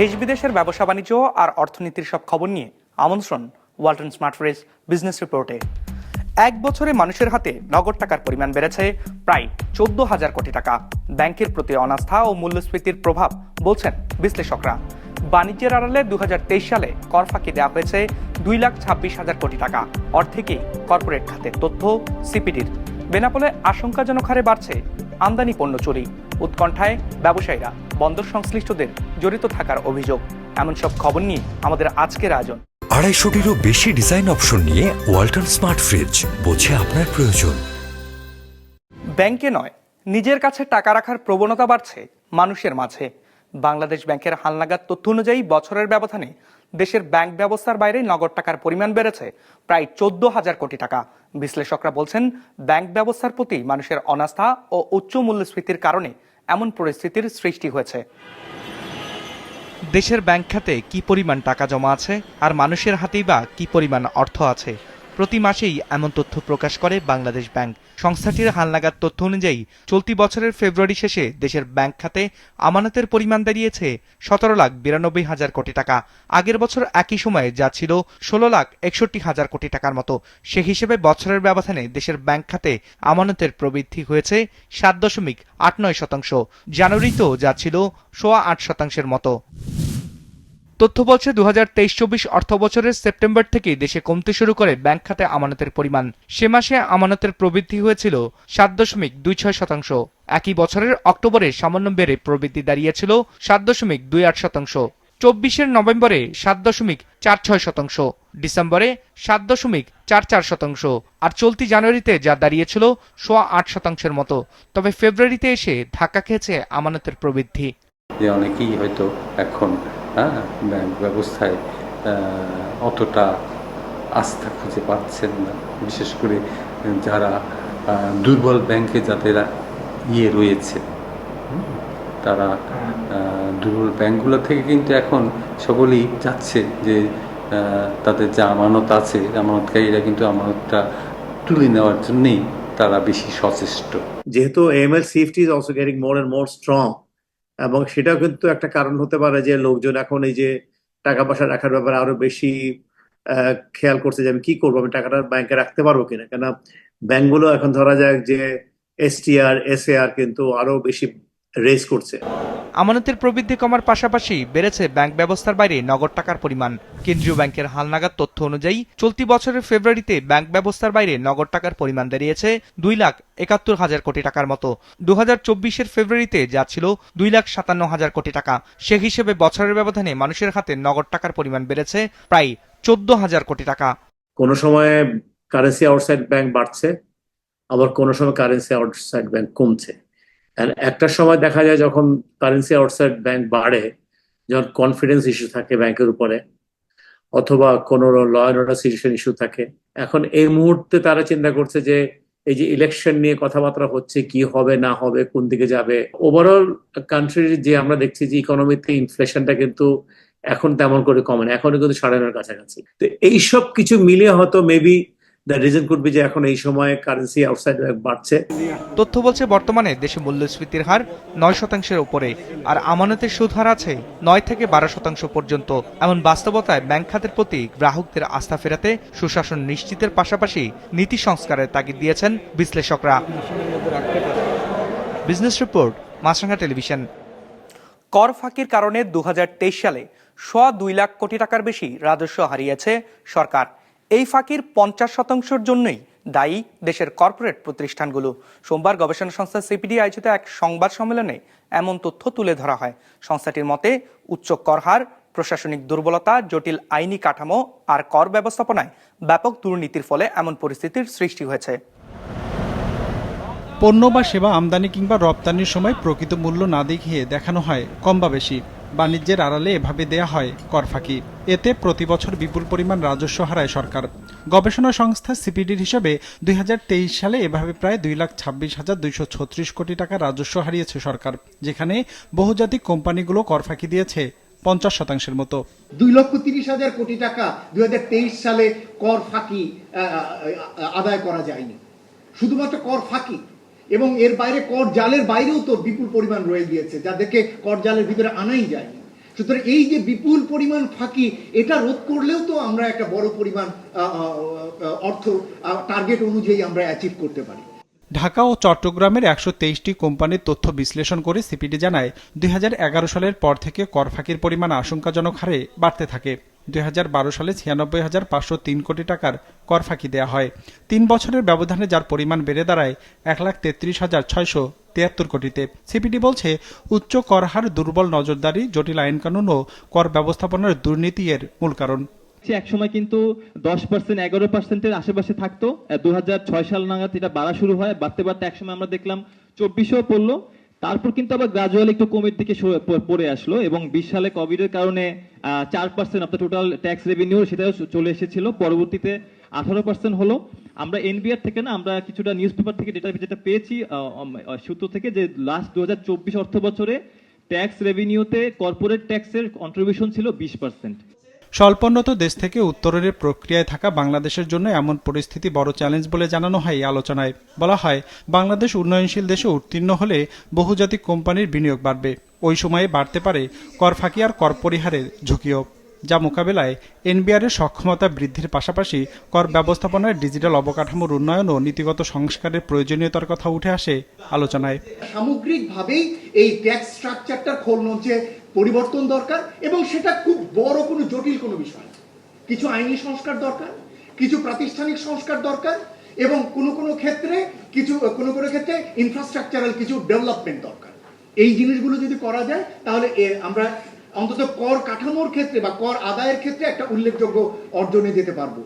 দেশ বিদেশের ব্যবসা বাণিজ্য আর অর্থনীতির সব খবর নিয়ে আমন্ত্রণ ওয়ালটন স্মার্ট ফ্রেজ বিজনেস রিপোর্টে। এক বছরে মানুষের হাতে নগদ টাকার পরিমাণ বেড়েছে প্রায় চোদ্দ হাজার কোটি টাকা। ব্যাংকের প্রতি অনাস্থা ও মূল্যস্ফীতির প্রভাব বলছেন বিশ্লেষকরা। বাণিজ্যের আড়ালে দু হাজার তেইশ সালে কর ফাঁকি দেওয়া হয়েছে দুই লাখ ছাব্বিশ হাজার কোটি টাকা। অর্ধেকই কর্পোরেট খাতের তথ্য সিপিডির। বেনাপোলে আশঙ্কাজনক হারে বাড়ছে আমদানি পণ্য চুরি উৎকণ্ঠায় ব্যবসায়ীরা বন্দর সংশ্লিষ্টদের জড়িত থাকার অভিযোগ। এমন সব খবর নিয়ে আমাদের আজকের আয়োজন। আড়াইশোটিরও বেশি ডিজাইন অপশন নিয়ে ওয়ালটন স্মার্ট ফ্রিজ বোঝে আপনার প্রয়োজন। ব্যাংকে নয় নিজের কাছে টাকা রাখার প্রবণতা বাড়ছে মানুষের মাঝে। বাংলাদেশ ব্যাংকের হালনাগাদ তথ্য অনুযায়ী বছরের ব্যবধানে দেশের ব্যাংক ব্যবস্থার বাইরে নগদ টাকার পরিমাণ বেড়েছে প্রায় চোদ্দ হাজার কোটি টাকা। বিশ্লেষকরা বলছেন, ব্যাংক ব্যবস্থার প্রতি মানুষের অনাস্থা ও উচ্চ মূল্যস্ফীতির কারণে এমন পরিস্থিতির সৃষ্টি হয়েছে। দেশের ব্যাংক খাতে কি পরিমাণ টাকা জমা আছে আর মানুষের হাতেই বা কি পরিমাণ অর্থ আছে? প্রতি মাসেই এমন তথ্য প্রকাশ করে বাংলাদেশ ব্যাংক। সংস্থাটির হালনাগাদ তথ্য অনুযায়ী, চলতি বছরের ফেব্রুয়ারি শেষে দেশের ব্যাংক খাতে আমানতের পরিমাণ দাঁড়িয়েছে সতেরো লাখ বিরানব্বই হাজার কোটি টাকা। আগের বছর একই সময়ে যা ছিল ষোলো লাখ একষট্টি হাজার কোটি টাকার মতো। সে হিসেবে বছরের ব্যবধানে দেশের ব্যাংক খাতে আমানতের প্রবৃদ্ধি হয়েছে সাত দশমিক আট নয় শতাংশ। জানুয়ারিতেও যা ছিল সোয়া আট শতাংশের মতো। তথ্য বলছে দু হাজার তেইশ চব্বিশ অর্থ বছরের সেপ্টেম্বর থেকে দেশে কমতে শুরু করে ব্যাংক খাতে আমানতের পরিমাণ। সে মাসে আমানতের প্রবৃদ্ধি হয়েছিল সাত দশমিক দুই ছয় শতাংশ। একই বছরের অক্টোবরে সামান্য বেড়ে প্রবৃদ্ধি দাঁড়িয়েছিল সাত দশমিক দুই আট শতাংশ। চব্বিশের নভেম্বরে সাত দশমিক চার ছয় শতাংশ। ডিসেম্বরে সাত দশমিক চার চার শতাংশ। আর চলতি জানুয়ারিতে যা দাঁড়িয়েছিল সোয়া আট শতাংশের মতো। তবে ফেব্রুয়ারিতে এসে ধাক্কা খেয়েছে আমানতের প্রবৃদ্ধি। অনেকেই হয়তো এখন হ্যাঁ ব্যাংক ব্যবস্থায় অতটা আস্থা খুঁজে পাচ্ছেন না। বিশেষ করে, যারা দুর্বল ব্যাংকে যাদের ইয়ে রয়েছে তারা দুর্বল ব্যাংকগুলো থেকে কিন্তু এখন সকলেই চাচ্ছে যে তাদের যে আমানত আছে, আমানতকারীরা কিন্তু আমানতটা তুলে নেওয়ার জন্যেই তারা বেশি সচেষ্ট। যেহেতু ML safety is also getting more and more strong এবং সেটাও কিন্তু একটা কারণ হতে পারে যে লোকজন এখন এই যে টাকা পয়সা রাখার ব্যাপারে আরও বেশি খেয়াল করছে যে আমি কি করব? আমি টাকাটা ব্যাংকে রাখতে পারব কিনা? কেন ব্যাংকগুলো এখন ধরা যাক যে এসটিআর আর কিন্তু আরও বেশি রেজ করছে। আমানতের প্রবৃদ্ধি কমার পাশাপাশি বেড়েছে ব্যাংক ব্যবস্থার বাইরে নগদ টাকার পরিমাণ। কেন্দ্রীয় ব্যাংকের হালনাগাদ তথ্য অনুযায়ী চলতি বছরের ফেব্রুয়ারিতে ব্যাংক ব্যবস্থার বাইরে নগদ টাকার পরিমাণ দাঁড়িয়েছে দুই লাখ একাত্তর হাজার কোটি টাকার মতো। দু হাজার চব্বিশের ফেব্রুয়ারিতে যা ছিল দুই লাখ সাতান্ন হাজার কোটি টাকা সে হিসেবে বছরের ব্যবধানে মানুষের হাতে নগদ টাকার পরিমাণ বেড়েছে প্রায় চোদ্দ হাজার কোটি টাকা। কোনো সময় কারেন্সি আউটসাইড ব্যাংক বাড়ছে আবার কোনো সময় কারেন্সি আউটসাইড ব্যাংক কমছে। একটা সময় দেখা যায় যখন কারেন্সি আউটসাইড ব্যাংক বাড়ে, যখন কনফিডেন্স ইস্যু থাকে ব্যাংকের উপরে, অথবা কোনো ল সিচুয়েশন ইস্যু থাকে, এখন এই মুহূর্তে তারা চিন্তা করছে যে এই যে ইলেকশন নিয়ে কথাবার্তা হচ্ছে, কি হবে, না হবে, কোন দিকে যাবে? ওভারঅল কান্ট্রির যে আমরা দেখছি যে ইকোনমিতে ইনফ্লেশনটা কিন্তু এখন তেমন করে কমে না এখনও কিন্তু সাড়ে নয়ের কাছাকাছি। তো এইসব কিছু মিলিয়ে হয়তো maybe the reason could be যে এখন এই সময় কারেন্সি আউটসাইড বাড়ছে। তথ্য বলছে বর্তমানে দেশে মূল্যস্ফীতির হার নয় শতাংশের উপরে আর আমানতের সুদ হার আছে নয় থেকে বারো শতাংশ পর্যন্ত। এমন বাস্তবতায় ব্যাংক খাতের প্রতি গ্রাহকদের আস্থা ফেরাতে সুশাসন নিশ্চিতের পাশাপাশি নীতি সংস্কারের তাগিদ দিয়েছেন বিশ্লেষকরা। বিজনেস রিপোর্ট মাছরাঙ্গা টেলিভিশন কর ফাঁকির কারণে দু হাজার তেইশ সালে সোয়া দুই লাখ কোটি টাকার বেশি রাজস্ব হারিয়েছে সরকার। এই ফাঁকির পঞ্চাশ শতাংশের জন্যই দায়ী দেশের কর্পোরেট প্রতিষ্ঠানগুলো। সোমবার গবেষণা সংস্থা সিপিডি আয়োজিত এক সংবাদ সম্মেলনে এমন তথ্য তুলে ধরা হয়। সংস্থাটির মতে, উচ্চ কর হার, প্রশাসনিক দুর্বলতা, জটিল আইনি কাঠামো আর কর ব্যবস্থাপনায় ব্যাপক দুর্নীতির ফলে এমন পরিস্থিতির সৃষ্টি হয়েছে। পণ্য বা সেবা আমদানি কিংবা রপ্তানির সময় প্রকৃত মূল্য না দেখিয়ে দেখানো হয় কম বা বেশি। বাণিজ্যের আড়ালে এভাবে দেয়া হয় কর ফাঁকি। এতে প্রতি বছর বিপুল পরিমাণ রাজস্ব হারায় সরকার। গবেষণা সংস্থা সিপিডির হিসাবে দুই হাজার তেইশ সালে এভাবে প্রায় দুই লাখ ছাব্বিশ হাজার দুইশো ছত্রিশ কোটি টাকা রাজস্ব হারিয়েছে সরকার, যেখানে বহুজাতিক কোম্পানিগুলো কর ফাঁকি দিয়েছে পঞ্চাশ শতাংশের মতো। দুই লক্ষ তিরিশ হাজার কোটি টাকা দুই হাজার তেইশ সালে কর ফাঁকি আদায় করা যায়নি। শুধুমাত্র কর ফাঁকি এবং এর বাইরে কর জালের বাইরেও তো বিপুল পরিমাণ রয়ে গিয়েছে যাদেরকে কর জালের ভিতরে আনাই যায় সুতরাং এই যে বিপুল পরিমাণ ফাঁকি, এটা রোধ করলেও তো আমরা একটা বড় পরিমাণ অর্থ টার্গেট অনুযায়ী আমরা অ্যাচিভ করতে পারি। ঢাকা ও চট্টগ্রামের একশো তেইশটি কোম্পানির তথ্য বিশ্লেষণ করে সিপিডি জানায়, দুই হাজার এগারো সালের পর থেকে কর ফাঁকির পরিমাণ আশঙ্কাজনক হারে বাড়তে থাকে। দু হাজার বারো সালে ছিয়ানব্বই হাজার পাঁচশো তিন কোটি টাকার কর ফাঁকি দেওয়া হয়। তিন বছরের ব্যবধানে যার পরিমাণ বেড়ে দাঁড়ায় এক লাখ তেত্রিশ হাজার ছয়শো তিয়াত্তর কোটিতে। সিপিডি বলছে, উচ্চ কর হার, দুর্বল নজরদারি, জটিল আইনকানুন ও কর ব্যবস্থাপনার দুর্নীতি এর মূল কারণ। এক সময় কিন্তু দশ পার্সেন্ট, এগারো পার্সেন্টের আশেপাশে থাকতো। দু ছয় সাল নাগাদ এটা বাড়া শুরু হয়। বাড়তে বাড়তে একসময় আমরা দেখলাম চব্বিশেও পড়ল। তারপর কিন্তু আবার গ্রাজুয়ালি একটু কমের দিকে পড়ে আসলো এবং বিশ সালে কোভিডের কারণে চার পার্সেন্ট আপনার টোটাল ট্যাক্স রেভিনিউ সেটাও চলে এসেছিল। পরবর্তীতে আঠারো পার্সেন্ট হলো। আমরা এনবিআর থেকে না, আমরা কিছুটা নিউজ পেপার থেকে ডেটা যেটা পেয়েছি সূত্র থেকে যে লাস্ট দু হাজার চব্বিশ অর্থ বছরে ট্যাক্স রেভিনিউতে কর্পোরেট ট্যাক্সের কন্ট্রিবিউশন ছিল বিশ পার্সেন্ট স্বল্পোন্নত দেশ থেকে উত্তরণের প্রক্রিয়ায় থাকা বাংলাদেশের জন্য এমন পরিস্থিতি বড় চ্যালেঞ্জ বলে জানানো হয় এই আলোচনায়। বলা হয়, বাংলাদেশ উন্নয়নশীল দেশে উত্তীর্ণ হলে বহুজাতিক কোম্পানির বিনিয়োগ বাড়বে। ওই সময়ে বাড়তে পারে কর ফাঁকি আর কর পরিহারের ঝুঁকিও। যা মোকাবেলায় এনবিআরের সক্ষমতা বৃদ্ধির পাশাপাশি কর ব্যবস্থাপনায় ডিজিটাল অবকাঠামোর উন্নয়ন ও নীতিগত সংস্কারের প্রয়োজনীয়তার কথা উঠে আসে আলোচনায়। সামগ্রিকভাবেই এই ট্যাক্স স্ট্রাকচারটার খোলনচে পরিবর্তন দরকার এবং সেটা খুব বড় কোনো জটিল কোনো বিষয়। কিছু আইনি সংস্কার দরকার, কিছু প্রাতিষ্ঠানিক সংস্কার দরকার এবং কোনো কোনো ক্ষেত্রে কিছু, কোনো কোনো ক্ষেত্রে ইনফ্রাস্ট্রাকচারাল কিছু ডেভেলপমেন্ট দরকার। এই জিনিসগুলো যদি করা যায়, তাহলে আমরা অন্তত কর কাঠামোর ক্ষেত্রে বা কর আদায়ের ক্ষেত্রে একটা উল্লেখযোগ্য অর্জনে যেতে পারব।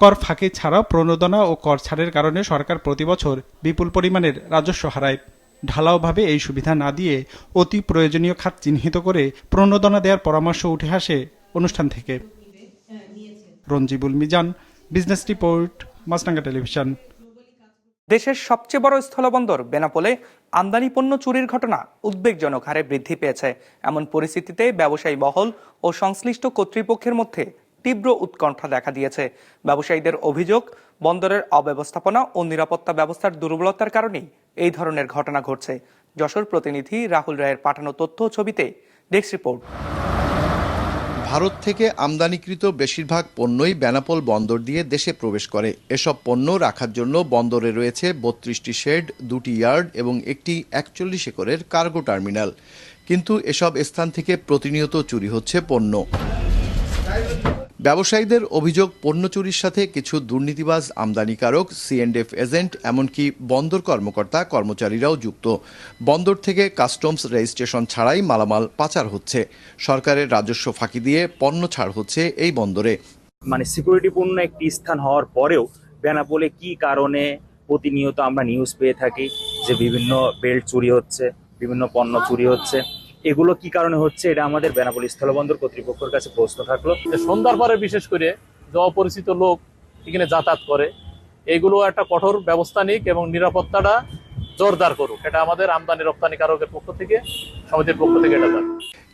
কর ফাঁকি ছাড়াও প্রণোদনা ও কর ছাড়ের কারণে সরকার প্রতি বছর বিপুল পরিমাণের রাজস্ব হারায়। ঢালাওভাবে এই সুবিধা না দিয়ে অতি প্রয়োজনীয় খাত চিহ্নিত করে প্রণোদনা দেওয়ার পরামর্শ উঠে আসে অনুষ্ঠান থেকে। Ranjibul Mizan, business report Maasranga television. দেশের সবচেয়ে বড় স্থলবন্দর বেনাপোলে আমদানি পণ্য চুরির ঘটনা উদ্বেগজনক হারে বৃদ্ধি পেয়েছে। এমন পরিস্থিতিতে ব্যবসায়ী বহল ও সংশ্লিষ্ট কর্তৃপক্ষের মধ্যে তীব্র উৎকণ্ঠা দেখা দিয়েছে। ব্যবসায়ীদের অভিযোগ, বন্দরের অব্যবস্থাপনা ও নিরাপত্তা ব্যবস্থার দুর্বলতার কারণেই এই ধরনের ঘটনা ঘটছে। যশোর প্রতিনিধি রাহুল রায়ের পাঠানো তথ্য ছবিতে ডেস্ক রিপোর্ট। ভারত থেকে আমদানিকৃত বেশিরভাগ পণ্যই বেনাপোল বন্দর দিয়ে দেশে প্রবেশ করে। এসব পণ্য রাখার জন্য বন্দরে রয়েছে বত্রিশটি শেড, দুটি ইয়ার্ড এবং একটি একচল্লিশ একরের কার্গো টার্মিনাল। কিন্তু এসব স্থান থেকে প্রতিনিয়ত চুরি হচ্ছে পণ্য। ব্যবসায়ীদের অভিযোগ, পণ্য চুরির সাথে কিছু দুর্নীতিবাজ, আমদানিকারক সিএনডএফ এজেন্ট, এমনকি বন্দর কর্মকর্তা, কর্মচারীরাও যুক্ত। বন্দর থেকে কাস্টমস রেজিস্ট্রেশন ছাড়াই মালামাল পাচার হচ্ছে। সরকারের রাজস্ব ফাঁকি দিয়ে পণ্য ছাড় হচ্ছে এই বন্দরে। মানে সিকিউরিটিপূর্ণ একটি স্থান হওয়ার পরেও বেনাপোলে কি কারণে প্রতিনিয়ত আমরা নিউজ পেয়ে থাকি যে বিভিন্ন বেল্ট চুরি হচ্ছে, বিভিন্ন পণ্য চুরি হচ্ছে এগুলো কি কারণে হচ্ছে এটা আমাদের বেনাপোল স্থলবন্দর কর্তৃপক্ষের কাছে প্রশ্ন থাকল। যে সন্ধ্যার পরে বিশেষ করে যে অপরিচিত লোক এখানে যাতায়াত করে এগুলো একটা কঠোর ব্যবস্থা নিক এবং নিরাপত্তাটা জোরদার করুক। এটা আমাদের আমদানি রপ্তানিকারকের পক্ষ থেকে সমিতির পক্ষ থেকে এটা দাবি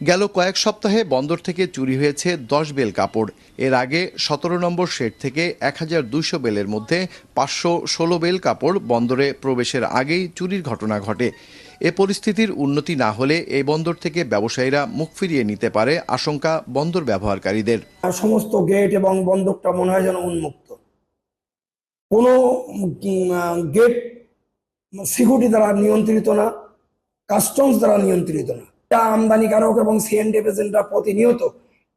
গেল কয়েক সপ্তাহে বন্দর থেকে চুরি হয়েছে দশ বেল কাপড়। এর আগে সতেরো নম্বর শেড থেকে এক হাজার দুইশো বেলের মধ্যে পাঁচশো ষোলো বেল কাপড় বন্দরে প্রবেশের আগেই চুরির ঘটনা ঘটে। এ পরিস্থিতির উন্নতি না হলে এই বন্দর থেকে ব্যবসায়ীরা মুখ ফিরিয়ে নিতে পারে আশঙ্কা বন্দর ব্যবহারকারীদের। সমস্ত গেট এবং বন্দরটা মনে হয় যেন উন্মুক্ত। কোনো গেট সিকিউরিটি দ্বারা নিয়ন্ত্রিত না কাস্টমস দ্বারা নিয়ন্ত্রিত না। যা আমদানিকারক এবং সিএনডি এজেন্টরা প্রতিনিয়ত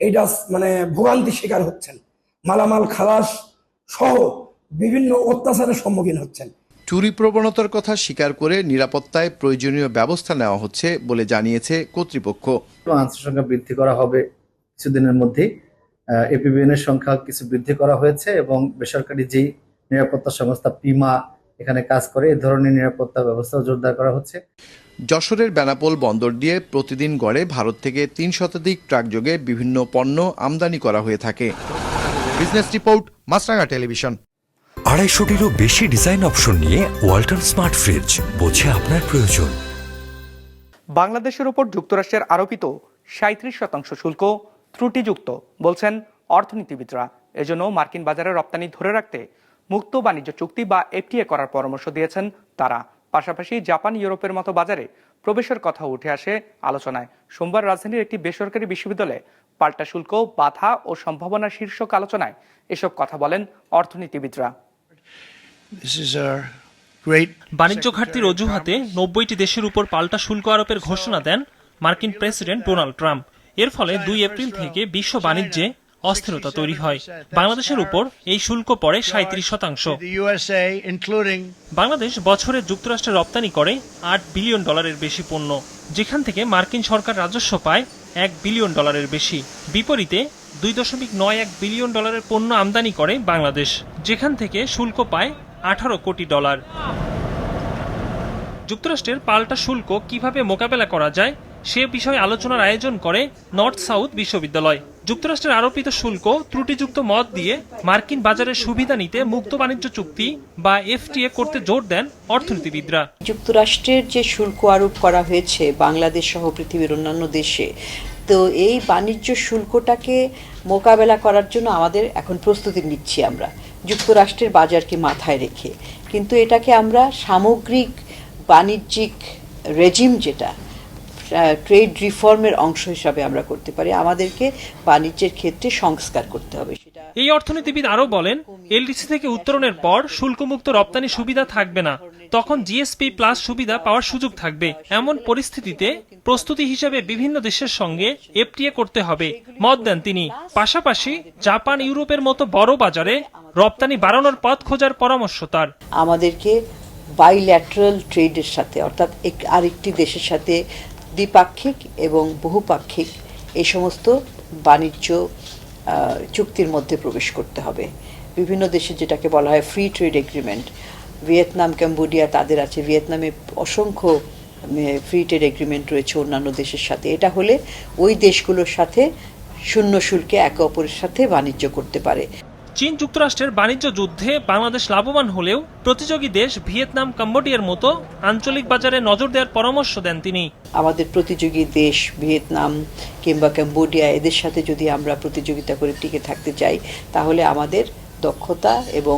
এটা মানে ভোগান্তি শিকার হচ্ছেন। মালামাল খালাস সহ বিভিন্ন অত্যাচারের সম্মুখীন হচ্ছেন। চুরি প্রবণতার কথা স্বীকার করে নিরাপত্তায় প্রয়োজনীয় ব্যবস্থা নেওয়া হচ্ছে বলে জানিয়েছে কর্তৃপক্ষ। আনসার সংখ্যা বৃদ্ধি করা হবে কিছুদিনের মধ্যেই। এপিবিএন এর সংখ্যা কিছু বৃদ্ধি করা হয়েছে এবং বেসরকারি যেই নিরাপত্তা সংস্থা পিমা এখানে কাজ করে এই ধরনের নিরাপত্তা ব্যবস্থা জোরদার করা হচ্ছে। যশোরের বেনাপোল বন্দর দিয়ে প্রতিদিন গড়ে ভারত থেকে তিন শতাধিক ট্রাক যোগে বিভিন্ন পণ্য আমদানি করা হয়ে থাকে। Business report Maasranga television. আড়াইশোটিরও বেশি ডিজাইন অপশন নিয়ে ওয়াল্টন স্মার্ট ফ্রিজ বোঝে আপনার প্রয়োজন। বাংলাদেশের উপর যুক্তরাষ্ট্রের আরোপিত সাঁত্রিশ শতাংশ শুল্ক ত্রুটিযুক্ত, বলছেন অর্থনীতিবিদরা। এজন্য মার্কিন বাজারে রপ্তানি ধরে রাখতে মুক্ত বাণিজ্য চুক্তি বা এফটিএ করার পরামর্শ দিয়েছেন তারা। পাশাপাশি জাপান, ইউরোপের মতো বাজারে প্রবেশের কথা উঠে আসে আলোচনায়। সোমবার রাজধানীর একটি বেসরকারি বিশ্ববিদ্যালয়ে পাল্টা শুল্ক, বাধা ও সম্ভাবনা শীর্ষক আলোচনায় এসব কথা বলেন অর্থনীতিবিদরা। বাণিজ্য ঘাটতির অজুহাতে নব্বইটি দেশের উপর পাল্টা শুল্ক আরোপের ঘোষণা দেন মার্কিন প্রেসিডেন্ট ডোনাল্ড ট্রাম্প। এর ফলে দুই এপ্রিল থেকে বিশ্ব বাণিজ্যে অস্থিরতা তৈরি হয়। বাংলাদেশের উপর এই শুল্ক পড়ে সাঁত্রিশ শতাংশ। বাংলাদেশ বছরে যুক্তরাষ্ট্রে রপ্তানি করে আট বিলিয়ন ডলারের বেশি পণ্য। যেখান থেকে মার্কিন সরকার রাজস্ব পায় এক বিলিয়ন ডলারের বেশি। বিপরীতে দুই দশমিক নয় এক বিলিয়ন ডলারের পণ্য আমদানি করে বাংলাদেশ যেখান থেকে শুল্ক পায় আঠারো কোটি ডলার। যুক্তরাষ্ট্রের পাল্টা শুল্ক কীভাবে মোকাবেলা করা যায়, সে বিষয়ে আলোচনার আয়োজন করে নর্থ সাউথ বিশ্ববিদ্যালয়। যুক্তরাষ্ট্রের আরোপিত শুল্ক ত্রুটিযুক্ত মত দিয়ে মার্কিন বাজারের সুবিধা নিতে মুক্ত বাণিজ্য চুক্তি বা এফটিএ করতে জোর দেন অর্থনীতিবিদরা। যুক্তরাষ্ট্রের যে শুল্ক আরোপ করা হয়েছে বাংলাদেশ সহ পৃথিবীর অন্যান্য দেশে, তো এই বাণিজ্য শুল্কটাকে মোকাবেলা করার জন্য আমাদের এখন প্রস্তুতি নিচ্ছি আমরা। যুক্তরাষ্ট্রের বাজারকে মাথায় রেখে। কিন্তু এটাকে আমরা সামগ্রিক বাণিজ্যিক রেজিম যেটা ট্রেড রিফর্মের অংশ হিসাবে আমরা করতে পারি, আমাদেরকে বাণিজ্যের ক্ষেত্রে সংস্কার করতে হবে। এই অর্থনীতিবিদ আরও বলেন, এলডিসি থেকে উত্তরণের পর শুল্কমুক্ত রপ্তানি সুবিধা থাকবে না। তখন জিএসপি প্লাস সুবিধা পাওয়ার সুযোগ থাকবে। এমন পরিস্থিতিতে প্রস্তুতি হিসেবে বিভিন্ন দেশের সঙ্গে এফটিএ করতে হবে। মত দেন তিনি। পাশাপাশি জাপান, ইউরোপের মতো বড় বাজারে রপ্তানি বাড়ানোর পথ খোঁজার পরামর্শ তার। আমাদেরকে বাইল্যাটারাল ট্রেডের সাথে, অর্থাৎ আরেকটি দেশের সাথে দ্বিপাক্ষিক এবং বহুপাক্ষিক এই সমস্ত বাণিজ্য চুক্তির মধ্যে প্রবেশ করতে হবে। বিভিন্ন দেশে যেটাকে বলা হয় free trade agreement Vietnam, Cambodia তাদের আছে। ভিয়েতনামে অসংখ্য ফ্রি ট্রেড এগ্রিমেন্ট রয়েছে অন্যান্য দেশের সাথে। এটা হলে ওই দেশগুলোর সাথে শূন্য শুল্কে একে অপরের সাথে বাণিজ্য করতে পারে। চীন যুক্তরাষ্ট্রের বাণিজ্য যুদ্ধে বাংলাদেশ লাভবান হলেও প্রতিযোগী দেশ ভিয়েতনাম কম্বোডিয়ার মতো আঞ্চলিক বাজারে নজর দেওয়ার পরামর্শ দেন তিনি। আমাদের প্রতিযোগী দেশ ভিয়েতনাম কিংবা ক্যাম্বোডিয়া এদের সাথে যদি আমরা প্রতিযোগিতা করে টিকে থাকতে চাই তাহলে আমাদের দক্ষতা এবং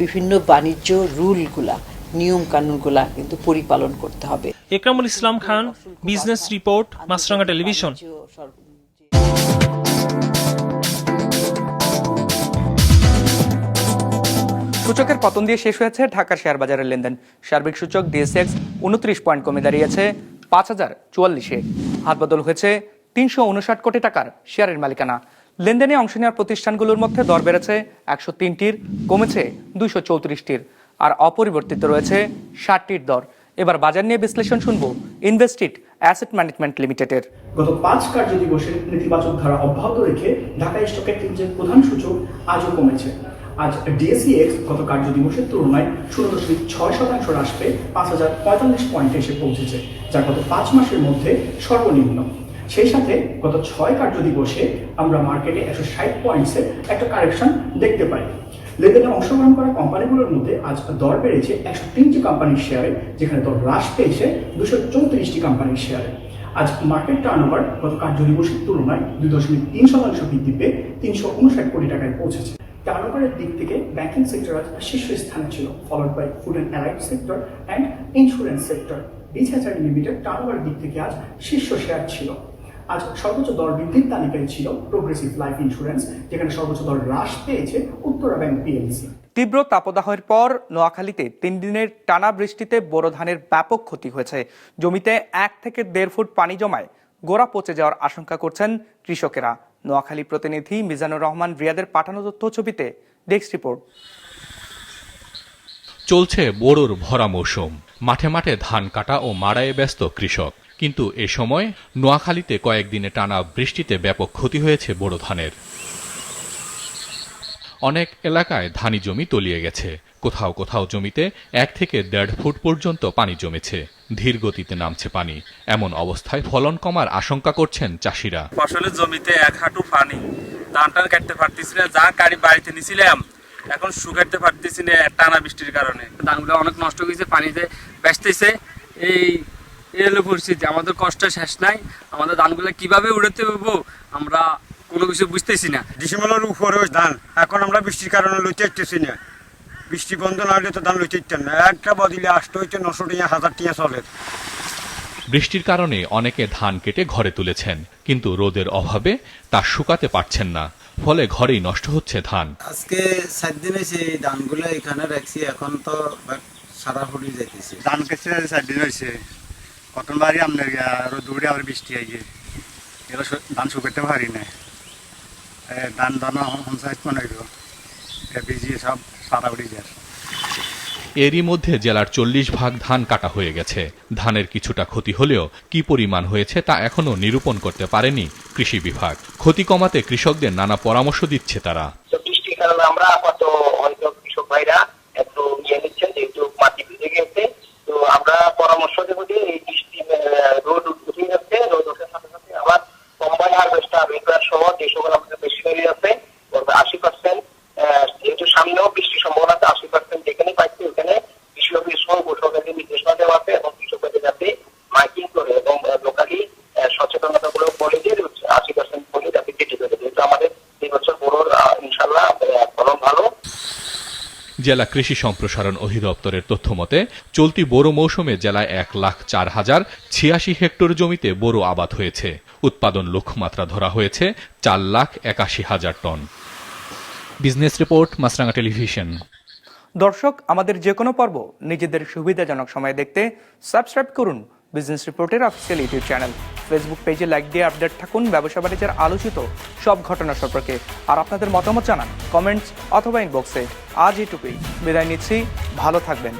বিভিন্ন বাণিজ্য রুলগুলা নিয়ম কানুনগুলা কিন্তু পরিপালন করতে হবে। Ekramul Islam Khan business report Maasranga television. সূচকের পতন দিয়ে শেষ হয়েছে ঢাকার শেয়ার বাজারের লেনদেন। সার্বিক সূচক ডিএসএক্স উনত্রিশ পয়েন্ট কমে দাঁড়িয়েছে, পাঁচ হাজার চুয়াল্লিশে। হাতবদল হয়েছে তিনশো উনষাট কোটি টাকার শেয়ারের মালিকানা। লেনদেনে অংশ নেওয়ার প্রতিষ্ঠানগুলোর মধ্যে দর বেড়েছে একশো তিনটির, কমেছে দুইশো চৌত্রিশটির, আর অপরিবর্তিত রয়েছে ষাটটির দর। এবার বাজার নিয়ে বিশ্লেষণ শুনব ইনভেস্টিড অ্যাসেট ম্যানেজমেন্ট লিমিটেডের। গত পাঁচ কার্য দিবসের নেতিবাচক ধারা অব্যাহত রেখে ঢাকা স্টক এক্সচেঞ্জের প্রধান সূচক আজও কমেছে। আজ ডিএসইএক্স গত কার্য দিবসের তুলনায় শূন্য দশমিক ছয় শতাংশ হ্রাস পেয়ে পাঁচ হাজার পঁয়তাল্লিশ পয়েন্টে এসে পৌঁছেছে, যা গত পাঁচ মাসের মধ্যে সর্বনিম্ন। সেই সাথে গত ছয় কার্য দিবসে আমরা মার্কেটে একশো ষাট পয়েন্টসের একটা কারেকশন দেখতে পাই। লেনদেনে অংশগ্রহণ করা কোম্পানিগুলোর মধ্যে আজ দর বেড়েছে একশো তিনটি কোম্পানির শেয়ারে, যেখানে দর হ্রাস পেয়েছে দুশো চৌত্রিশটি কোম্পানির শেয়ারে। আজ মার্কেট টার্নওভার গত কার্য দিবসের তুলনায় দুই দশমিক তিন শতাংশ বৃদ্ধি পেয়ে তিনশো উনষাট কোটি টাকায় পৌঁছেছে। টার্নওভারের দিক থেকে ব্যাংকিং সেক্টর আজ শীর্ষ স্থানে ছিল followed by food and allied sector and insurance sector বিছাচার limited turnover দিক থেকে আজ শীর্ষ শেয়ার ছিল। আজ সর্বোচ্চ দর বৃদ্ধির তালিকায় ছিল প্রোগ্রেসিভ লাইফ ইন্স্যুরেন্স যেখানে সর্বোচ্চ দর হ্রাস পেয়েছে উত্তরা ব্যাংক পিএলসি তীব্র তাপদাহের পর নোয়াখালীতে তিন দিনের টানা বৃষ্টিতে বোরো ধানের ব্যাপক ক্ষতি হয়েছে। জমিতে এক থেকে দেড় ফুট পানি জমায় গোড়া পচে যাওয়ার আশঙ্কা করছেন কৃষকেরা। নোয়াখালী প্রতিনিধি মিজানুর রহমান রিয়াদের পাঠানো তথ্য ছবিতে ডেস্ক রিপোর্ট। চলছে বোরোর ভরা মৌসুম। মাঠে মাঠে ধান কাটা ও মাড়াইয়ে ব্যস্ত কৃষক। কিন্তু এ সময় নোয়াখালীতে কয়েকদিনে টানা বৃষ্টিতে ব্যাপক ক্ষতি হয়েছে বোরো ধানের। অনেক এলাকায় ধানি জমি তলিয়ে গেছে। কোথাও কোথাও জমিতে এক থেকে দেড় ফুট পর্যন্ত পানি জমেছে। ধীর গতিতে নামছে পানি। এমন অবস্থায় ফলন কমার আশঙ্কা করছেন চাষিরা। ফসলের জমিতে এক হাঁটু পানি। ধান টান কাটতে পারতেছি না যা গাড়ি বাড়িতে নিছিলাম এখন শুকাইতে পারতেছি না টানা বৃষ্টির কারণে। ধানগুলো অনেক নষ্ট হয়েছে পানিতে বেসতেছে এই এলো পরিস্থিতি আমাদের কষ্ট শেষ নাই। আমাদের ধানগুলো কীভাবে উড়াতে পারব আমরা কোনো কিছু বুঝতেছি না। ডিসেম্বরের উপরে ধান এখন আমরা বৃষ্টির কারণে লইতে ইচ্ছেছি না। বৃষ্টি বন্ধ না হলে তো ধান লইতে ইচ্ছেন না। একটা বদিলে আসতে হচ্ছে নশো টিয়া হাজার টিয়া চলে। বৃষ্টির কারণে অনেকে ধান কেটে ঘরে তুলেছেন কিন্তু রোদের অভাবে তা শুকাতে পারছেন না। ফলে ঘরেই নষ্ট হচ্ছে ধান। আজকে সাত দিন এই ধানগুলো এখানে রাখছি এখন তো সারা ফুটি যাইতেছে। ধান কেটে চার দিন হয়েছে কটন বাড়ি আপনার রোদ উড়ে আবার বৃষ্টি আই গিয়ে এগুলো ধান শুকাতে পারি না এ, ধান ধান পঞ্চায়েত মনে হইল বিজি সব সারা উড়ে এরই মধ্যে জেলার চল্লিশ ভাগ ধান কাটা হয়ে গেছে। ধানের কিছুটা ক্ষতি হলেও কি পরিমাণ হয়েছে তা এখনও নিরূপণ করতে পারেনি কৃষি বিভাগ। ক্ষতি কমাতে কৃষকদের নানা পরামর্শ দিচ্ছে তারা। বৃষ্টির কারণে আমরা আপাতত হয়তো কৃষক ভাইরা একটু ইয়ে নিচ্ছেন যেহেতু মাটি ভিজে গেছে। তো আমরা পরামর্শ দেবো যে এই বৃষ্টি আহ, রোদ উঠে যাচ্ছে রোদ ওঠার সাথে সাথে আবার কম্বাইন হারভেস্টার রেগুলার সহ যে সকল আমাদের মেশিনারি আছে আশি পার্সেন্ট যেহেতু সামনেও বৃষ্টির সম্ভাবনা আছে আশি পার্সেন্ট যেখানে পাচ্ছি ওখানে কৃষি অফিস সহ কৃষকদের নির্দেশনা দেওয়া আছে এবং কৃষকদের যাতে মাইকিং করে এবং লোকালি সচেতনতা গুলো বলে যে আশি পার্সেন্ট বলে যাতে কেটে দেবে যেহেতু আমাদের এই বছর বড় ইনশাল্লাহ আহ, ফলন ভালো জেলা কৃষি সম্প্রসারণ অধিদপ্তরের তথ্য মতে, চলতি বোরো মৌসুমে জেলায় এক লাখ চার হাজার ছিয়াশি হেক্টর জমিতে বোরো আবাদ হয়েছে। উৎপাদন লক্ষ্যমাত্রা ধরা হয়েছে চার লাখ একাশি হাজার ton. Business report Maasranga television. দর্শক, আমাদের যে কোনো পর্ব নিজেদের সুবিধাজনক সময় দেখতে সাবস্ক্রাইব করুন। বিজনেস রিপোর্টের অফিসিয়াল ইউটিউব চ্যানেল ফেসবুক পেজে লাইক দিয়ে আপডেট থাকুন, ব্যবসা বাণিজ্যের আলোচিত সব ঘটনা সম্পর্কে। আর আপনাদের মতামত জানান কমেন্টস অথবা ইনবক্সে আজ এটুকুই। বিদায় নিচ্ছি। ভালো থাকবেন।